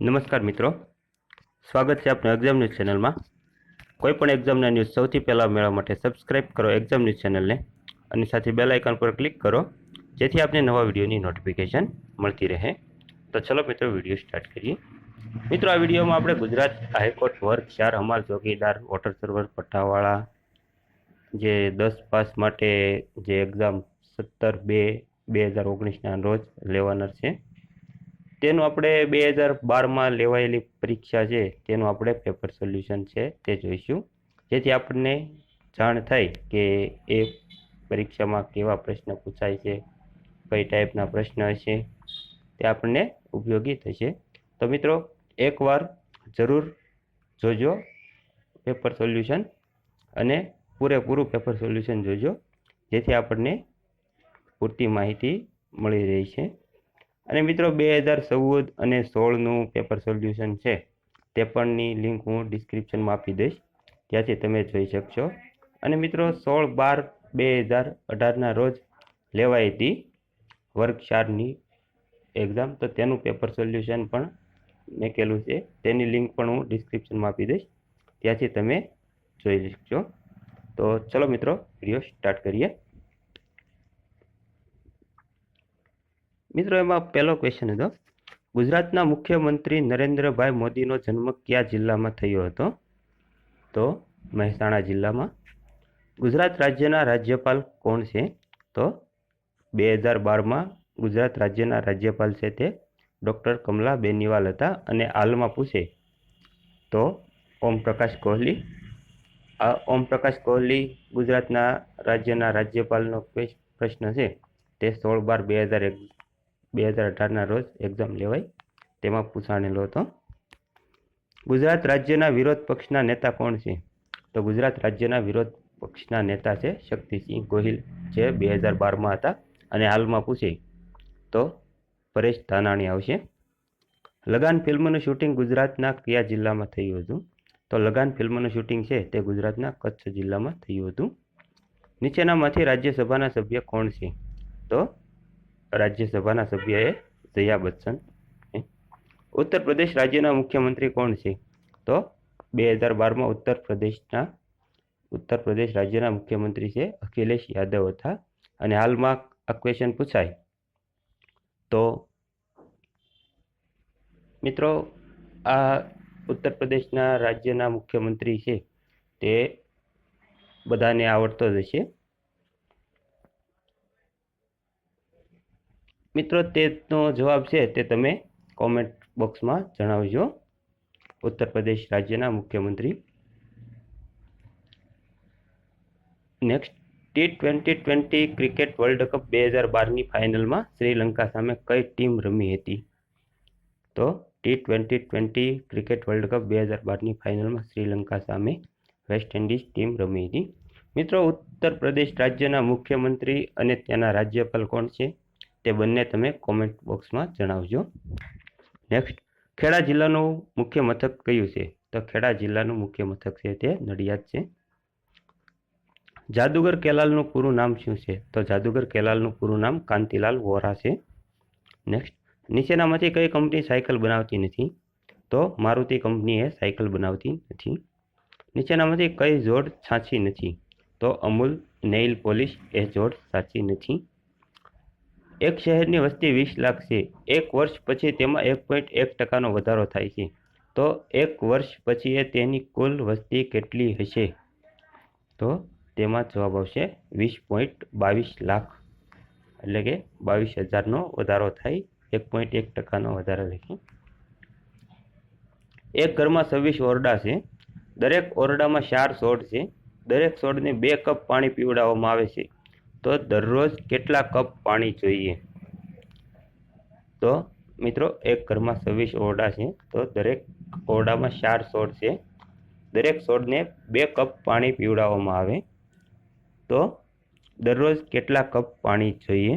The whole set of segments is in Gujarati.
નમસ્કાર મિત્રો. સ્વાગત છે આપનું એક્ઝામ ન્યૂઝ ચેનલમાં કોઈ પણ એક્ઝામના ન્યૂઝ સૌથી પહેલાં મેળવવા માટે સબસ્ક્રાઇબ કરો એક્ઝામ ન્યૂઝ ચેનલને અને સાથે બેલ આઇકન પર ક્લિક કરો, જેથી આપને નવા વિડીયોની નોટિફિકેશન મળતી રહે. તો ચલો મિત્રો, વીડિયો સ્ટાર્ટ કરીએ. મિત્રો, આ વિડીયોમાં આપણે ગુજરાત હાઈકોર્ટ વર્ગ ચાર હમાલ ચોકીદાર વોટર સર્વર પટ્ટાવાળા જે દસ પાસ માટે જે એક્ઝામ સત્તર બે બે હજાર ઓગણીસના રોજ લેવાનાર છે. તેનું આપણે બે હજાર બારમાં લેવાયેલી પરીક્ષા છે, તેનું આપણે પેપર સોલ્યુશન છે, તે જોઈશું. જેથી આપણને જાણ થાય કે એ પરીક્ષામાં કેવા પ્રશ્ન પૂછાય છે, કઈ ટાઈપના પ્રશ્ન હશે, તે આપણને ઉપયોગી થશે. તો મિત્રો, એકવાર જરૂર જોજો પેપર સોલ્યુશન અને પૂરેપૂરું પેપર સોલ્યુશન જોજો, જેથી આપણને પૂરતી માહિતી મળી રહી છે. અને મિત્રો બે હજાર ચૌદ અને સોળનું પેપર સોલ્યુશન છે, તે પણની લિંક હું ડિસ્ક્રિપ્શનમાં આપી દઈશ. ત્યાંથી તમે જોઈ શકશો. અને મિત્રો સોળ બાર બે હજાર અઢારના રોજ લેવાઈ હતી વર્ગ ચારની એક્ઝામ તો તેનું પેપર સોલ્યુશન પણ મેકેલું છે. તેની લિંક પણ હું ડિસ્ક્રિપ્શનમાં આપી દઈશ. ત્યાંથી તમે જોઈ શકશો. તો ચલો મિત્રો વીડિયો સ્ટાર્ટ કરીએ. મિત્રો, એમાં પહેલો ક્વેશ્ચન હતો. ગુજરાતના મુખ્યમંત્રી નરેન્દ્રભાઈ મોદીનો જન્મ કયા જિલ્લામાં થયો હતો? તો મહેસાણા જિલ્લામાં. ગુજરાત રાજ્યના રાજ્યપાલ કોણ છે? તો બે હજાર બારમાં ગુજરાત રાજ્યના રાજ્યપાલ છે તે ડૉક્ટર કમલા બેનીવાલ હતા અને હાલમાં પૂછે તો ઓમ પ્રકાશ કોહલી. આ ઓમ પ્રકાશ કોહલી ગુજરાતના રાજ્યના રાજ્યપાલનો પ્રશ્ન છે તે સોળ બાર બે હજાર એક બે હજાર અઢારના રોજ એક્ઝામ લેવાઈ તેમાં પૂછાણેલો હતો, ગુજરાત રાજ્યના વિરોધ પક્ષના નેતા કોણ છે? તો ગુજરાત રાજ્યના વિરોધ પક્ષના નેતા છે શક્તિસિંહ ગોહિલ, જે બે હજાર બારમાં હતા અને હાલમાં પૂછે તો પરેશ ધાનાણી આવશે. લગાન ફિલ્મનું શૂટિંગ ગુજરાતના કયા જિલ્લામાં થયું હતું? તો લગાન ફિલ્મનું શૂટિંગ છે તે ગુજરાતના કચ્છ જિલ્લામાં થયું હતું. નીચેનામાંથી રાજ્યસભાના સભ્ય કોણ છે? તો રાજ્યસભાના સભ્ય એ જયા બચ્ચન ઉત્તર પ્રદેશ રાજ્યના મુખ્યમંત્રી કોણ છે? તો બે હજાર બારમાં ઉત્તર પ્રદેશના, ઉત્તર પ્રદેશ રાજ્યના મુખ્યમંત્રી છે અખિલેશ યાદવ હતા. અને હાલમાં આ ક્વેશ્ચન પૂછાય. તો મિત્રો, આ ઉત્તર પ્રદેશના રાજ્યના મુખ્યમંત્રી છે તે બધાને આવડતો જ હશે. મિત્રો, તેનો જવાબ છે તે તમે કોમેન્ટ બોક્સમાં જણાવજો. ઉત્તર પ્રદેશ રાજ્યના મુખ્યમંત્રી. Next T twenty twenty cricket world cup બે હજાર બારની ફાઇનલમાં શ્રીલંકા સામે કઈ ટીમ રમી હતી? તો T twenty twenty cricket world cup બે હજાર બારની ફાઇનલમાં શ્રીલંકા સામે વેસ્ટ ઇન્ડિઝ ટીમ રમી હતી. મિત્રો, ઉત્તર પ્રદેશ રાજ્યના મુખ્યમંત્રી અને ત્યાંના રાજ્યપાલ કોણ છે? તે બંને તમે કોમેન્ટ બોક્સમાં જણાવજો. નેક્સ્ટ ખેડા જિલ્લાનું મુખ્ય મથક કયું છે? તો ખેડા જિલ્લાનું મુખ્ય મથક છે તે નડિયાદ છે. જાદુગર કેલાલનું પૂરું નામ શું છે? તો જાદુગર કેલાલનું પૂરું નામ કાંતિલાલ વોરા છે. નેક્સ્ટ નીચેનામાંથી કઈ કંપની સાયકલ બનાવતી નથી? તો મારુતિ કંપનીએ સાયકલ બનાવતી નથી. નીચેનામાંથી કઈ જોડ સાચી નથી? તો અમૂલ નેઇલ પોલિશ એ જોડ સાચી નથી. એક શહેરની વસ્તી વીસ લાખ છે. એક વર્ષ પછી તેમાં એક પોઈન્ટ એક ટકાનો વધારો થાય છે. તો એક વર્ષ પછી એ તેની કુલ વસ્તી કેટલી હશે? તો તેમાં જવાબ આવશે વીસ પોઈન્ટ બાવીસ લાખ. એટલે કે બાવીસ હજારનો વધારો થાય. એક પોઈન્ટ એક ટકાનો વધારો લખી. એક ઘરમાં છવ્વીસ ઓરડા છે. દરેક ઓરડામાં ચાર સોડ છે. દરેક સોડને બે કપ પાણી પીવડાવવામાં આવે છે. તો દરરોજ કેટલા કપ પાણી જોઈએ? તો મિત્રો, એક ઘરમાં છવ્વીસ ઓરડા છે, તો દરેક ઓરડામાં ચાર છોડ છે. દરેક છોડને બે કપ પાણી પીવડાવવામાં આવે. તો દરરોજ કેટલા કપ પાણી જોઈએ?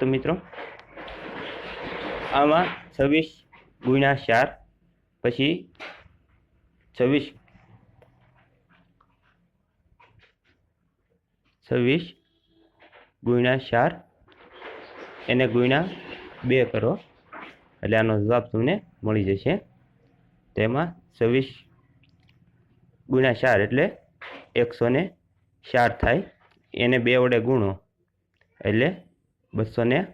તો મિત્રો, આમાં છવ્વીસ ગુણ્યા ચાર, પછી છવ્વીસ છવ્વીસ ગુણ્યા ચાર એને ગુણ્યા બે કરો. એટલે આનો જવાબ તમને મળી જશે. તેમાં છવ્વીસ ગુણ્યા ચાર એટલે એકસો ને ચાર થાય. એને બે વડે ગુણો એટલે બસો ને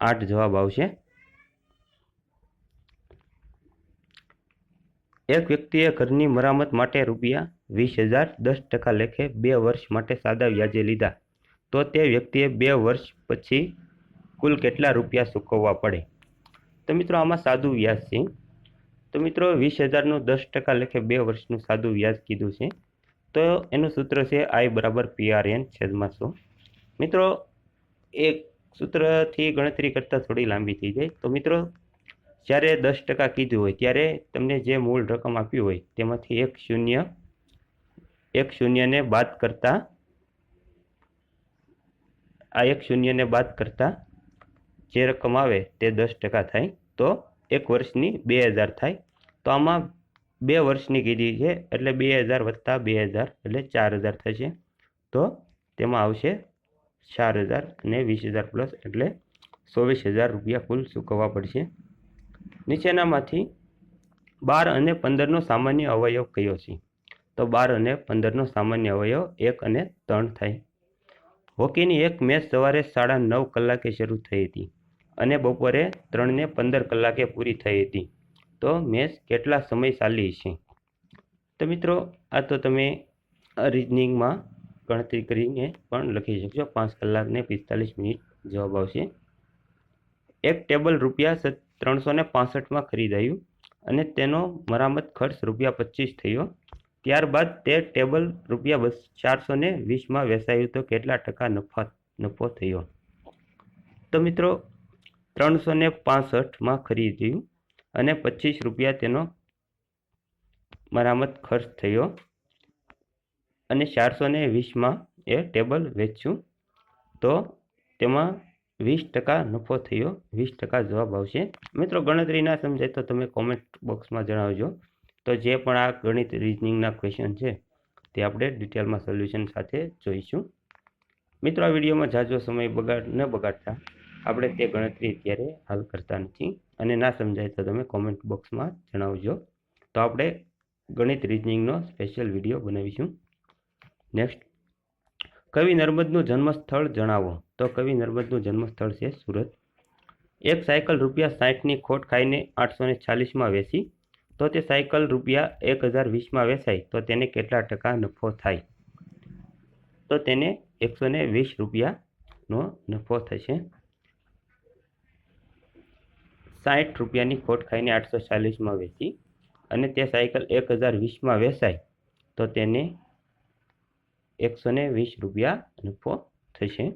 આઠ જવાબ આવશે. એક વ્યક્તિએ ઘરની મરામત માટે રૂપિયા વીસ હજાર દસ ટકા લેખે બે વર્ષ માટે સાદા વ્યાજે લીધા. તો તે વ્યક્તિએ બે વર્ષ પછી કુલ કેટલા રૂપિયા ચૂકવવા પડે? તો મિત્રો આમાં સાદું વ્યાજ છે. તો મિત્રો વીસ હજારનું દસ ટકા લેખે બે વર્ષનું સાદું વ્યાજ કીધું છે. તો એનું સૂત્ર છે આઈ બરાબર પીઆરએન છેદમાં સો મિત્રો એક સૂત્રથી ગણતરી કરતાં થોડી લાંબી થઈ જાય. તો મિત્રો જ્યારે દસ ટકા કીધું હોય, ત્યારે તમને જે મૂળ રકમ આપ્યું હોય, તેમાંથી એક શૂન્ય, એક શૂન્યને બાદ કરતા, આ એક શૂન્યને બાદ કરતા જે રકમ આવે તે દસ ટકા થાય, તો એક વર્ષની બે હજાર થાય. તો આમાં બે વર્ષની કીધી છે, એટલે બે હજાર વત્તા બે હજાર, એટલે ચાર હજાર થશે. તો તેમાં આવશે ચાર હજાર અને વીસ હજાર પ્લસ, એટલે ચોવીસ હજાર રૂપિયા કુલ ચૂકવવા પડશે. નીચેનામાંથી બાર અને પંદરનો સામાન્ય અવયવ કયો છે? તો બાર અને પંદરનો સામાન્ય અવયવ એક અને ત્રણ થાય. હોકીની એક મેચ સવારે સાડા નવ કલાકે શરૂ થઈ હતી અને બપોરે ત્રણને પંદર કલાકે પૂરી થઈ હતી. તો મેચ કેટલા સમય ચાલી છે? તો મિત્રો, આ તો તમે રિઝનિંગમાં ગણતરી કરીને પણ લખી શકશો. પાંચ કલાકને પિસ્તાલીસ મિનિટ જવાબ આવશે. એક ટેબલ રૂપિયા ત્રણસો ને પાસઠમાં ખરીદાયું અને તેનો મરામત ખર્ચ રૂપિયા પચીસ થયો. ત્યારબાદ તે ટેબલ રૂપિયા બસ ચારસો ને વીસમાં વેચાયું તો કેટલા ટકા નફા, નફો થયો? તો મિત્રો ત્રણસો ને પાસઠમાં ખરીદ્યું અને પચીસ રૂપિયા તેનો મરામત ખર્ચ થયો અને ચારસો ને વીસમાં એ ટેબલ વેચ્યું. તો તેમાં વીસ ટકા નફો થયો. વીસ ટકા જવાબ આવશે. મિત્રો, ગણતરી ના સમજાય તો તમે કોમેન્ટ બોક્સમાં જણાવજો. તો જે પણ આ ગણિત રિઝનિંગના ક્વેશ્ચન છે, તે આપણે ડિટેલમાં સોલ્યુશન સાથે જોઈશું. મિત્રો, આ વિડીયોમાં જાજો સમય બગાડ ન બગાડતા. આપણે તે ગણતરી અત્યારે હાલ કરતા નથી. અને ના સમજાય તો તમે કોમેન્ટ બોક્સમાં જણાવજો. તો આપણે ગણિત રિઝનિંગનો સ્પેશિયલ વીડિયો બનાવીશું. નેક્સ્ટ કવિ નર્મદનું જન્મસ્થળ જણાવો. તો કવિ નર્મદનું જન્મસ્થળ છે સુરત. એક સાયકલ રૂપિયા સાઠની ખોટ ખાઈને આઠસો ને ચાલીસમાં વેચી. તો તે સાયકલ રૂપિયા એક હજાર વીસમાં વેચાય તો તેને કેટલા ટકા નફો થાય? તો તેને એકસો ને વીસ રૂપિયાનો નફો થશે. સાઠ રૂપિયાની ખોટ ખાઈને આઠસો ચાલીસમાં વેચી અને તે સાયકલ એક હજાર વીસમાં વેચાય તો તેને એકસો ને વીસ રૂપિયા નફો થશે.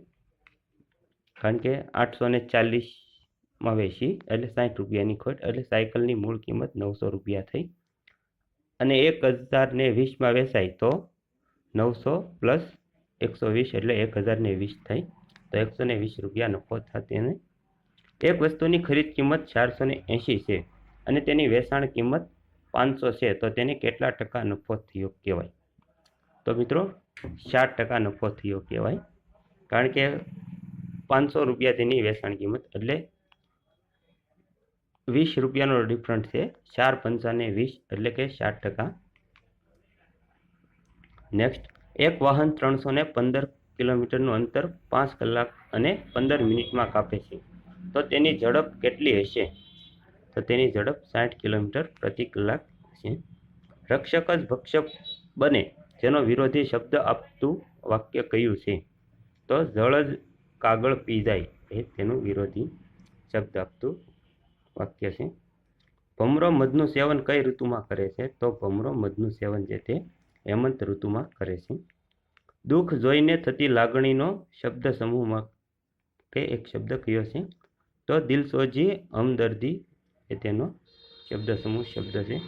કારણ કે આઠસો ને ચાલીસમાં વેચી એટલે સાઠ રૂપિયાની ખોટ, એટલે સાયકલની મૂળ કિંમત નવસો રૂપિયા થઈ. અને એક હજાર ને વીસમાં વેચાય તો નવસો પ્લસ એકસો વીસ એટલે એક હજાર ને વીસ થઈ. તો એકસો ને વીસ રૂપિયા નફો થાય તેને એક વસ્તુની ખરીદ કિંમત ચારસો ને એંશી છે અને તેની વેચાણ કિંમત પાંચસો છે. તો તેને કેટલા ટકા નફો થયો કહેવાય. તો મિત્રો ચાર ટકા નફો થયો કહેવાય. કારણ કે પાંચસો રૂપિયા તેની વેચાણ કિંમત, એટલે વીસ રૂપિયાનો ડિફરન્ટ છે. ચાર પંચાને વીસ, એટલે કે સાત ટકા. નેક્સ્ટ એક વાહન ત્રણસો ને પંદર કિલોમીટરનું અંતર પાંચ કલાક અને પંદર મિનિટમાં કાપે છે. તો તેની ઝડપ કેટલી હશે? તો તેની ઝડપ સાઠ કિલોમીટર પ્રતિ કલાક છે. રક્ષક જ ભક્ષક બને. જેનો વિરોધી શબ્દ આપતું વાક્ય કયું છે? તો જળ જ કાગળ પી જાય એ તેનું વિરોધી શબ્દ આપતું વાક્ય છે. ભમરો મધનું સેવન કઈ ઋતુમાં કરે છે? તો ભમરો મધનું સેવન જે તે હેમંત ઋતુમાં કરે છે. દુઃખ જોઈને થતી લાગણીનો શબ્દ સમૂહમાં કે એક શબ્દ કયો છે? તો દિલસોજી હમદર્દી એ તેનો શબ્દ સમૂહ શબ્દ છે.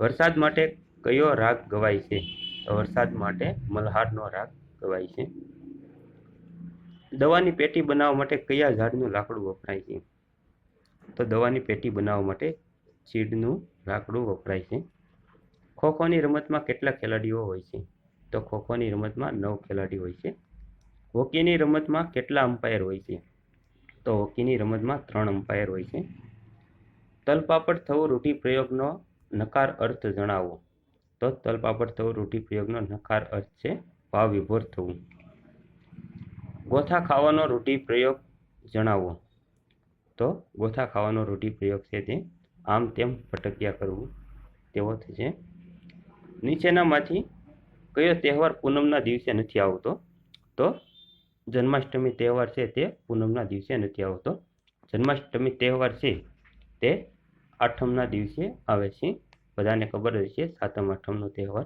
વરસાદ માટે કયો રાગ ગવાય છે? તો વરસાદ માટે મલ્હારનો રાગ ગવાય છે. દવાની પેટી બનાવવા માટે કયા ઝાડનું લાકડું વપરાય છે? તો દવાની પેટી બનાવવા માટે ચીડનું લાકડું વપરાય છે. ખોખોની રમતમાં કેટલા ખેલાડીઓ હોય છે? તો ખોખોની રમતમાં નવ ખેલાડી હોય છે. હોકીની રમતમાં કેટલા અમ્પાયર હોય છે? તો હોકીની રમતમાં ત્રણ અમ્પાયર હોય છે. તલપાપડ થવું રૂઢિપ્રયોગનો નકાર અર્થ જણાવો. તો તલપાપડ થવું રૂઢિપ્રયોગનો નકાર અર્થ છે ભાવ વિભોર થવું. ગોથા ખાવાનો રૂઢિપ્રયોગ જણાવો. તો ગોથા ખાવાનો રૂઢિપ્રયોગ છે તે. આમ તેમ ભટક્યા કરવું. તેવો થશે. નીચેનામાંથી કયો તહેવાર પૂનમના દિવસે નથી આવતો? તો જન્માષ્ટમી તહેવાર છે તે પૂનમના દિવસે નથી આવતો. જન્માષ્ટમી તહેવાર છે તે આઠમના દિવસે આવે છે. બધાને ખબર જ છે, સાતમ, આઠમનો તહેવાર.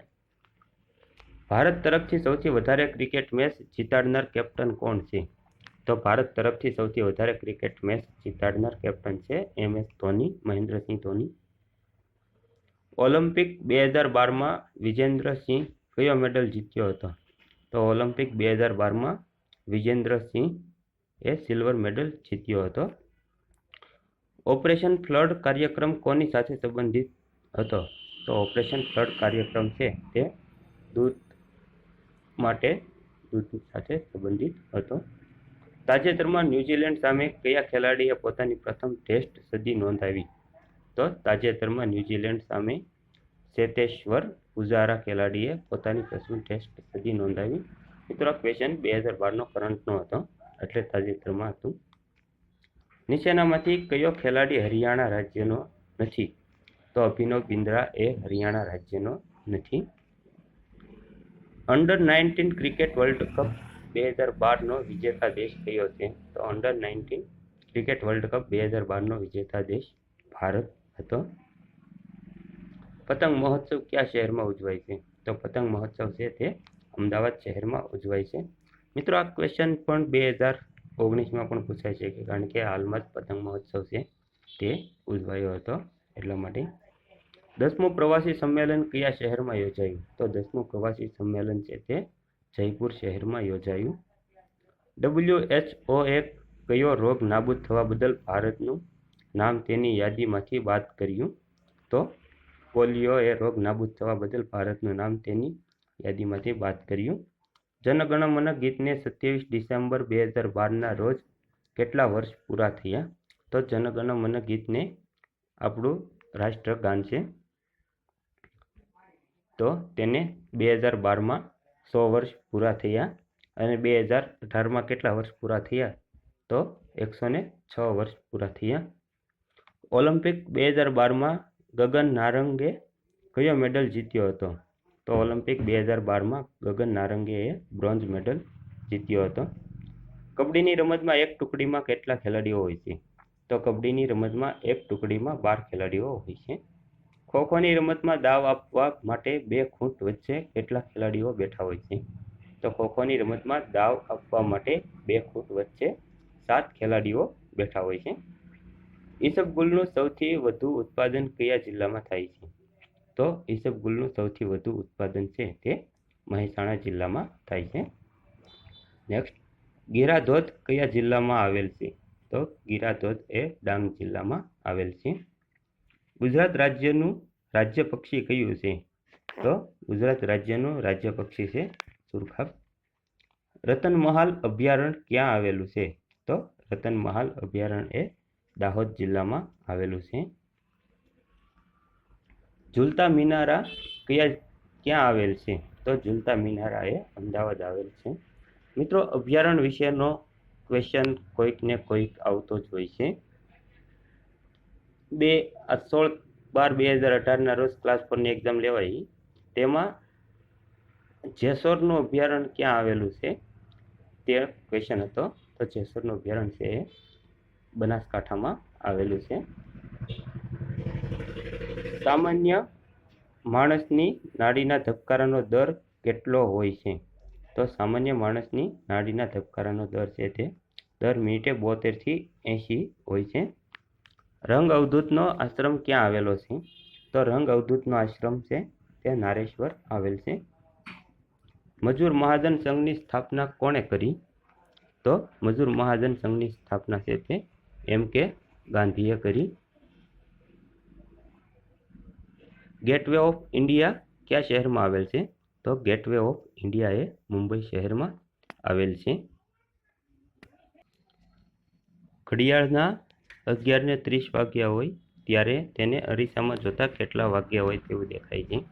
ભારત તરફથી સૌથી વધારે ક્રિકેટ મેચ જીતાડનાર કેપ્ટન કોણ છે? તો ભારત તરફથી સૌથી વધારે ક્રિકેટ મેચ જીતાડનાર કેપ્ટન છે, M. S. Dhoni, Mahendra Singh Dhoni. Olympic બે હજાર બારમાં વિજેન્દ્રસિંહ કયો મેડલ જીત્યો હતો? તો ઓલિમ્પિક બે હજાર બારમાં વિજેન્દ્રસિંહ એ સિલ્વર મેડલ જીત્યો હતો. ઓપરેશન ફ્લડ કાર્યક્રમ કોની સાથે સંબંધિત? હતો. તો ઓપરેશન ફ્લડ કાર્યક્રમ છે તે દૂધ માટે દૂધ સાથે સંબંધિત હતો. તાજેતરમાં ન્યૂઝીલેન્ડ સામે કયા ખેલાડીએ પોતાની પ્રથમ ટેસ્ટ સદી નોંધાવી? તો તાજેતરમાં ન્યૂઝીલેન્ડ સામે ચેતેશ્વર પુજારા ખેલાડીએ પોતાની પ્રથમ ટેસ્ટ સદી નોંધાવી. મિત્રો ક્વેશ્ચન બે હજાર બારનો કરંટનો હતો, એટલે તાજેતરમાં હતું. નીચેનામાંથી કયો ખેલાડી હરિયાણા રાજ્યનો નથી? તો અભિનવ બિંદ્રા એ હરિયાણા રાજ્યનો નથી. Under nineteen cricket world cup બે હજાર બારનો વિજેતા દેશ કયો છે? તો under nineteen cricket world cup બે હજાર બારનો વિજેતા દેશ ભારત હતો. પતંગ મહોત્સવ કયા શહેરમાં ઉજવાય છે? તો પતંગ મહોત્સવ છે તે અમદાવાદ શહેરમાં ઉજવાય છે. મિત્રો, આ ક્વેશ્ચન પણ બે હજાર ઓગણીસમાં પણ પૂછાય છે કારણ કે હાલમાં જ પતંગ મહોત્સવ છે તે ઉજવાયો હતો એટલા માટે દસમું પ્રવાસી સંમેલન કયા શહેરમાં યોજાયું? તો દસમું પ્રવાસી સંમેલન છે તે જયપુર શહેરમાં યોજાયું. ડબલ્યુ એચ ઓ એક કયો રોગ નાબૂદ થવા બદલ ભારતનું નામ તેની યાદીમાંથી બાદ કર્યું? તો પોલિયો એ રોગ નાબૂદ થવા બદલ ભારતનું નામ તેની યાદીમાંથી બાદ કર્યું. જનગણમન ગીતને સત્યાવીસ ડિસેમ્બર બે હજાર બારના રોજ કેટલા વર્ષ પૂરા થયા? તો જનગણમન ગીતને આપણું રાષ્ટ્રગાન છે. તો તેને બે હજાર બારમાં સો વર્ષ પૂરા થયા અને બે હજાર અઢારમાં કેટલા વર્ષ પૂરા થયા? તો એકસો ને છ વર્ષ પૂરા થયા. ઓલિમ્પિક બે હજાર બારમાં ગગન નારંગે કયો મેડલ જીત્યો હતો? તો ઓલિમ્પિક બે હજાર બારમાં ગગન નારંગે એ બ્રોન્ઝ મેડલ જીત્યો હતો. કબડ્ડીની રમતમાં એક ટુકડીમાં કેટલા ખેલાડીઓ હોય છે? તો કબડ્ડીની રમતમાં એક ટુકડીમાં બાર ખેલાડીઓ હોય છે. ખોખોની રમતમાં દાવ આપવા માટે બે ખૂંટ વચ્ચે કેટલા ખેલાડીઓ બેઠા હોય છે. તો ખોખોની રમતમાં દાવ આપવા માટે બે ખૂંટ વચ્ચે સાત ખેલાડીઓ બેઠા હોય છે. ઈસબગુલનું સૌથી વધુ ઉત્પાદન કયા જિલ્લામાં થાય છે? તો ઈસબગુલનું સૌથી વધુ ઉત્પાદન છે તે મહેસાણા જિલ્લામાં થાય છે. નેક્સ્ટ, ગીરાધોધ કયા જિલ્લામાં આવેલ છે? તો ગીરાધોધ એ ડાંગ જિલ્લામાં આવેલ છે. ગુજરાત રાજ્યનું રાજ્ય પક્ષી કયું છે? તો ગુજરાત રાજ્યનું રાજ્ય પક્ષી છે સુરખાબ. રતનમહાલ અભયારણ્ય ક્યાં આવેલું છે? તો રતનમહાલ અભયારણ્ય એ દાહોદ જિલ્લામાં આવેલું છે. ઝૂલતા મિનારા કયા, ક્યાં આવેલ છે? તો ઝુલતા મિનારા એ અમદાવાદ આવેલ છે. મિત્રો અભયારણ્ય વિશેનો ક્વેશ્ચન કોઈકને કોઈક આવતો જ હોય છે. બે સોળ બાર બે હજાર અઢારના રોજ ક્લાસ ફોરની એક્ઝામ લેવાઈ. તેમાં જેસોરનું અભયારણ્ય ક્યાં આવેલું છે? તે ક્વેશ્ચન હતો. તો જેસોરનું અભયારણ્ય છે એ બનાસકાંઠામાં આવેલું છે. સામાન્ય માણસની નાડીના ધબકારાનો દર કેટલો હોય છે? તો સામાન્ય માણસની નાડીના ધબકારાનો દર છે તે દર મિનિટે બોતેરથી એંશી હોય છે. રંગ અવધૂતનો આશ્રમ ક્યાં આવેલો છે? તો રંગ અવધૂતનો આશ્રમ છે, તે નારેશ્વર આવેલ છે. મજૂર મહાજન સંઘની સ્થાપના કોણે કરી? તો મજૂર મહાજન સંઘની સ્થાપના છે તે એમ કે ગાંધીએ કરી. ગેટવે ઓફ ઇન્ડિયા કયા શહેરમાં આવેલ છે? તો ગેટવે ઓફ ઇન્ડિયા એ મુંબઈ શહેરમાં આવેલ છે. ઘડિયાળના અગિયારને ત્રીસ વાગ્યા હોય ત્યારે તેને અરીસામાં જોતાં કેટલા વાગ્યા હોય તેવું દેખાય છે.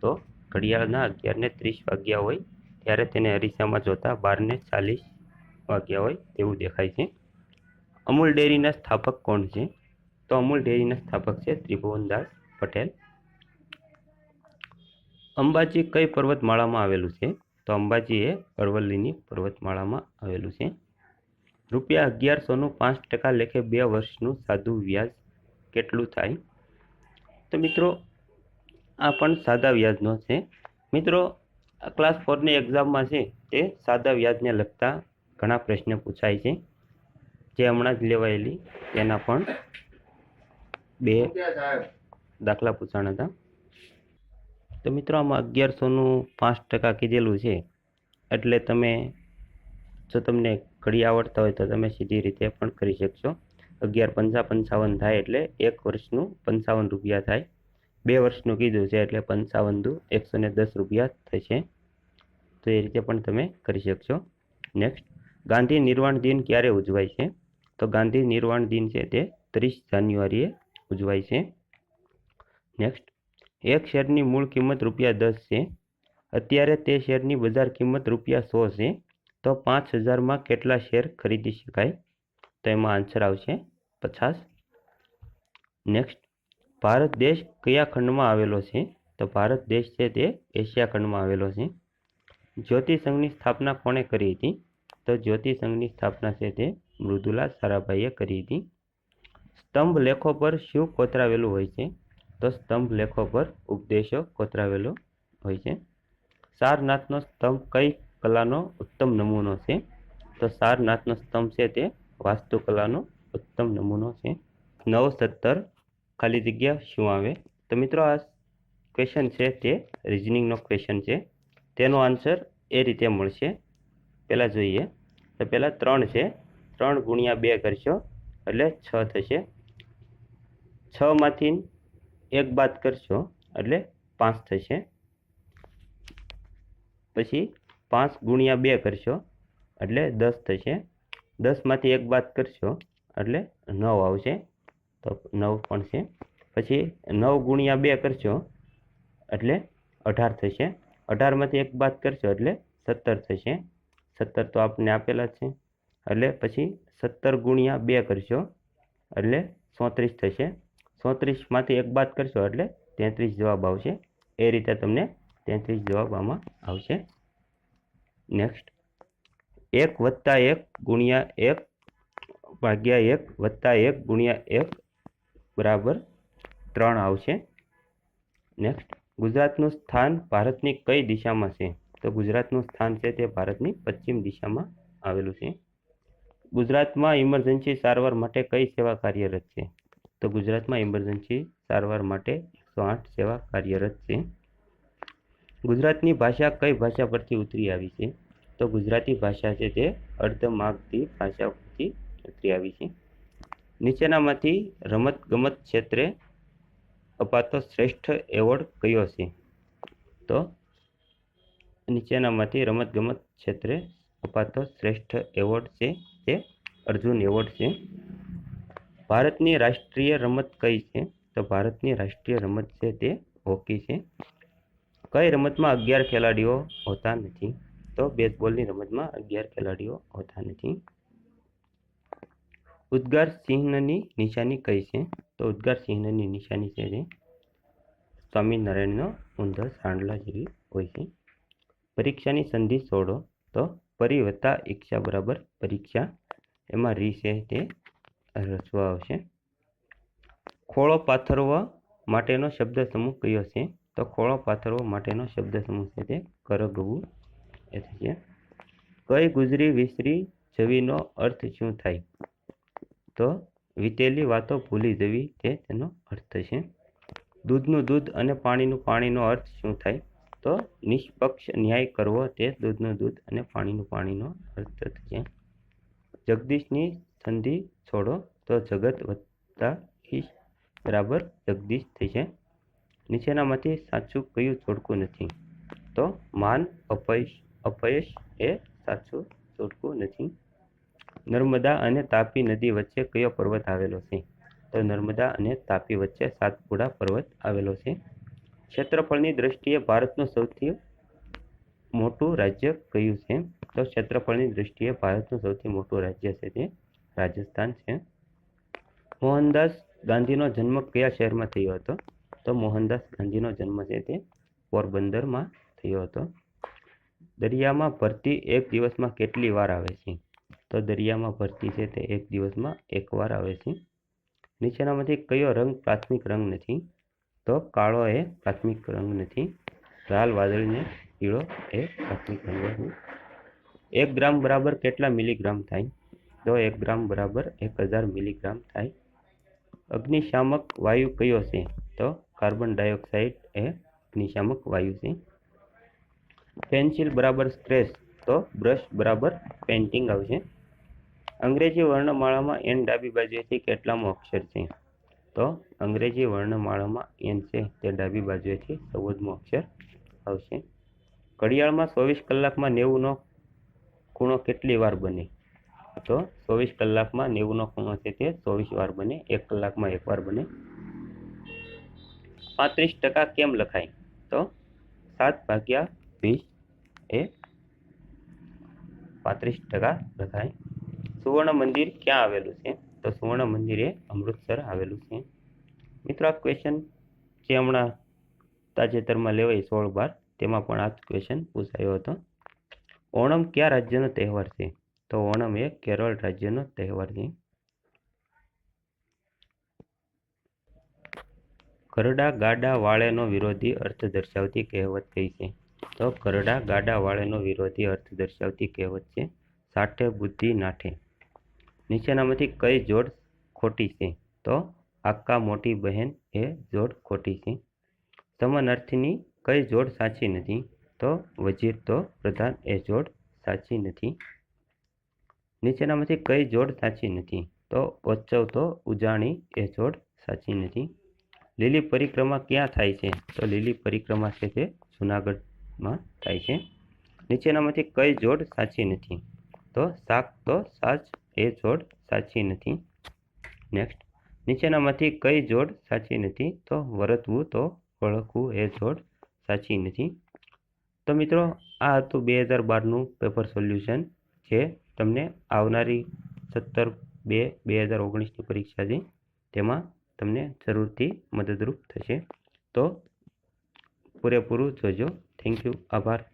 તો ઘડિયાળના અગિયારને ત્રીસ વાગ્યા હોય ત્યારે તેને અરીસામાં જોતાં બારને ચાલીસ વાગ્યા હોય તેવું દેખાય છે. અમૂલ ડેરીના સ્થાપક કોણ છે? તો અમૂલ ડેરીના સ્થાપક છે ત્રિભુવનદાસ પટેલ. અંબાજી કઈ પર્વતમાળામાં આવેલું છે? તો અંબાજી એ અરવલ્લીની પર્વતમાળામાં આવેલું છે. રૂપિયા અગિયારસોનું પાંચ ટકા લેખે બે વર્ષનું સાદું વ્યાજ કેટલું થાય? તો મિત્રો, આ પણ સાદા વ્યાજનો છે. મિત્રો ક્લાસ ફોરની એક્ઝામમાં છે તે સાદા વ્યાજને લગતા ઘણા પ્રશ્ન પૂછાય છે. જે હમણાં જ લેવાયેલી તેના પણ બે દાખલા પૂછાણા હતા. તો મિત્રો, આમાં અગિયારસોનું પાંચ ટકા કીધેલું છે. એટલે તમે, જો તમને ઘડી આવડતા હોય તો તમે સીધી રીતે પણ કરી શકશો. અગિયાર પંચા પંચાવન થાય એટલે એક વર્ષનું પંચાવન રૂપિયા થાય. બે વર્ષનું કીધું છે એટલે પંચાવન દુ એકસો ને દસ રૂપિયા થશે. તો એ રીતે પણ તમે કરી શકશો. નેક્સ્ટ ગાંધી નિર્વાણ દિન ક્યારે ઉજવાય છે? તો ગાંધી નિર્વાણ દિન છે તે ત્રીસ જાન્યુઆરીએ ઉજવાય છે. નેક્સ્ટ એક શેરની મૂળ કિંમત રૂપિયા દસ છે. અત્યારે તે શેરની બજાર કિંમત રૂપિયા સો છે. તો પાંચ હજારમાં કેટલા શેર ખરીદી શકાય? તો એમાં આન્સર આવશે પચાસ. નેક્સ્ટ, ભારત દેશ કયા ખંડમાં આવેલો છે? તો ભારત દેશ છે તે એશિયા ખંડમાં આવેલો છે. જ્યોતિ સંઘની સ્થાપના કોણે કરી હતી? તો જ્યોતિ સ્થાપના છે તે મૃદુલા સારાભાઈએ કરી હતી. સ્તંભ લેખો પર શું કોતરાવેલું હોય છે? તો સ્તંભ લેખો પર ઉપદેશો કોતરાવેલો હોય છે. સારનાથનો સ્તંભ કઈ કલાનો ઉત્તમ નમૂનો છે. તો સારનાથનો સ્તંભ છે તે વાસ્તુકલાનો ઉત્તમ નમૂનો છે. નવ સત્તર ખાલી જગ્યા શું આવે? તો મિત્રો આ ક્વેશ્ચન છે તે રિઝનિંગનો ક્વેશ્ચન છે. તેનો આન્સર એ રીતે મળશે. પહેલાં જોઈએ. તો પહેલાં ત્રણ છે. ત્રણ ગુણ્યા બે કરશો એટલે છ થશે. છમાંથી એક બાદ કરશો એટલે પાંચ થશે. પછી પાંચ ગુણ્યા બે કરશો, એટલે દસ થશે. દસમાંથી એક બાદ કરશો, એટલે નવ આવશે. તો નવ પણ છે. પછી નવ ગુણ્યા બે કરશો, એટલે અઢાર થશે. અઢારમાંથી એક બાદ કરશો, એટલે સત્તર થશે. સત્તર તો આપને આપેલા છે. એટલે પછી સત્તર ગુણ્યા બે કરશો, એટલે સોત્રીસ થશે. સોત્રીસમાંથી એક બાદ કરશો, એટલે તેત્રીસ જવાબ આવશે. એ રીતે તમને તેત્રીસ જવાબ આમાં આવશે. નેક્સ્ટ એક વત્તા એક ગુણ્યા એક ભાગ્યા એક વત્તા એક ગુણ્યા એક બરાબર ત્રણ આવશે. નેક્સ્ટ ગુજરાતનું સ્થાન ભારતની કઈ દિશામાં છે? તો ગુજરાતનું સ્થાન છે તે ભારતની પશ્ચિમ દિશામાં આવેલું છે. ગુજરાતમાં ઇમરજન્સી સારવાર માટે કઈ સેવા કાર્યરત છે? તો ગુજરાતમાં ઇમરજન્સી સારવાર માટે એકસો આઠ સેવા કાર્યરત છે. ગુજરાતની ભાષા કઈ ભાષા પરથી ઉતરી આવી છે? તો ગુજરાતી ભાષા છે તે અર્ધમાગધી ભાષા પરથી ઉતરી આવી છે. નીચેનામાંથી રમત ગમત ક્ષેત્રે અપાતો શ્રેષ્ઠ એવોર્ડ કયો છે? તો નીચેનામાંથી રમત ગમત ક્ષેત્રે અપાતો શ્રેષ્ઠ એવોર્ડ છે તે અર્જુન એવોર્ડ છે. ભારતની રાષ્ટ્રીય રમત કઈ છે? તો ભારતની રાષ્ટ્રીય રમત છે તે હોકી છે. કઈ રમતમાં અગિયાર ખેલાડીઓ હોતા નથી? તો બેઝબોલની રમતમાં અગિયાર ખેલાડીઓ હોતા નથી. ઉદ્ગાર સિંહની નિશાની કઈ છે? તો ઉદ્ગાર સિંહની નિશાની છે જે સ્વામિનારાયણનો ઊંધો સાંડલા જેવી હોય છે. પરીક્ષાની સંધિ છોડો તો પરી વત્તા ઈચ્છા બરાબર પરીક્ષા એમાં રી છે તે રસવા આવશે. ખોળો પાથરવા માટેનો શબ્દ સમૂહ કયો છે? તો ખોળો પાથરવા માટેનો શબ્દ સમૂહ છે તે કરગવું એ થશે કઈ ગુજરી વિસરી જવીનો અર્થ શું થાય? તો વીતેલી વાતો ભૂલી જવી તે તેનો અર્થ છે. દૂધનું દૂધ અને પાણીનું પાણીનો અર્થ શું થાય? તો નિષ્પક્ષ ન્યાય કરવો તે દૂધનું દૂધ અને પાણીનું પાણીનો અર્થ થશે જગદીશની સંધિ છોડો તો જગત વધતા બરાબર? જગદીશ થશે નીચેનામાંથી સાચું કયું જોડકું નથી? તો માન, અપયશ અપયશ એ સાચું જોડકું નથી. નર્મદા અને તાપી નદી વચ્ચે કયો પર્વત આવેલો છે? તો નર્મદા અને તાપી વચ્ચે સાતપુડા પર્વત આવેલો છે. ક્ષેત્રફળની દ્રષ્ટિએ ભારતનું સૌથી મોટું રાજ્ય કયું છે? તો ક્ષેત્રફળની દ્રષ્ટિએ ભારતનું સૌથી મોટું રાજ્ય છે તે રાજસ્થાન છે. મોહનદાસ ગાંધીનો જન્મ કયા શહેરમાં થયો હતો? તો મોહનદાસ ગાંધીનો જન્મ છે તે પોરબંદરમાં થયો હતો. દરિયામાં ભરતી એક દિવસમાં કેટલી વાર આવે છે? તો દરિયામાં ભરતી છે તે એક દિવસમાં એક વાર આવે છે. નીચેનામાંથી કયો રંગ પ્રાથમિક રંગ નથી? તો કાળો એ પ્રાથમિક રંગ નથી. લાલ વાદળીને પીળો એ પ્રાથમિક રંગ નથી. એક ગ્રામ બરાબર કેટલા મિલીગ્રામ થાય? તો એક ગ્રામ બરાબર એક હજાર મિલીગ્રામ થાય. અગ્નિશામક વાયુ કયો છે? તો કાર્બન ડાયોક્સાઇડ એ અગ્નિશામક વાયુ છે. પેન્સિલ બરાબર સ્ક્રેચ તો બ્રશ બરાબર પેન્ટિંગ આવશે. અંગ્રેજી વર્ણમાળામાં એન ડાબી બાજુએથી કેટલામો અક્ષર છે? તો અંગ્રેજી વર્ણમાળામાં એન છે તે ડાબી બાજુએથી ચૌદમો અક્ષર આવશે. ઘડિયાળમાં ચોવીસ કલાકમાં નેવુંનો ખૂણો કેટલી વાર બને? તો ચોવીસ કલાકમાં નેવુંનો ખૂણો છે તે ચોવીસ વાર બને, એક કલાકમાં એક વાર બને. પાંત્રીસ ટકા કેમ લખાય? તો સાત ભાગ્યા વીસ એ પાંત્રીસ ટકા લખાય. સુવર્ણ મંદિર ક્યાં આવેલું છે? તો સુવર્ણ મંદિર એ અમૃતસર આવેલું છે. મિત્રો, આ ક્વેશ્ચન જે હમણાં તાજેતરમાં લેવાય સોળ બાર, તેમાં પણ આ ક્વેશ્ચન પૂછાયો હતો. ઓણમ કયા રાજ્યનો તહેવાર છે? તો ઓણમ એ કેરળ રાજ્યનો તહેવાર છે. કરડા ગાડા વાળેનો વિરોધી અર્થ દર્શાવતી કહેવત કઈ છે? તો કરડા ગાડા વાળેનો વિરોધી અર્થ દર્શાવતી કહેવત છે, સાઠે બુદ્ધિ નાઠે. નીચેનામાંથી કઈ જોડ ખોટી છે? તો આકા મોટી બહેન એ જોડ ખોટી છે. સમાનાર્થીની કઈ જોડ સાચી નથી? તો વજીર તો પ્રધાન એ જોડ સાચી નથી. નીચેનામાંથી કઈ જોડ સાચી નથી? તો ઓચવ તો ઉજાણી એ જોડ સાચી નથી. લીલી પરિક્રમા ક્યાં થાય છે? તો લીલી પરિક્રમા છે તે જુનાગઢમાં થાય છે. નીચેનામાંથી કઈ જોડ સાચી નથી? તો શાક તો સાચ, એ જોડ સાચી નથી. નેક્સ્ટ નીચેનામાંથી કઈ જોડ સાચી નથી? તો વરતવું, તો ઓળખવું, એ જોડ સાચી નથી. તો મિત્રો, આ હતું બે હજાર બારનું પેપર સોલ્યુશન જે તમને આવનારી સત્તર બે બે હજાર ઓગણીસની પરીક્ષા છે. તેમાં તમને જરૂરથી મદદરૂપ થશે. તો પૂરેપૂરું જોજો. થેન્ક યુ આભાર.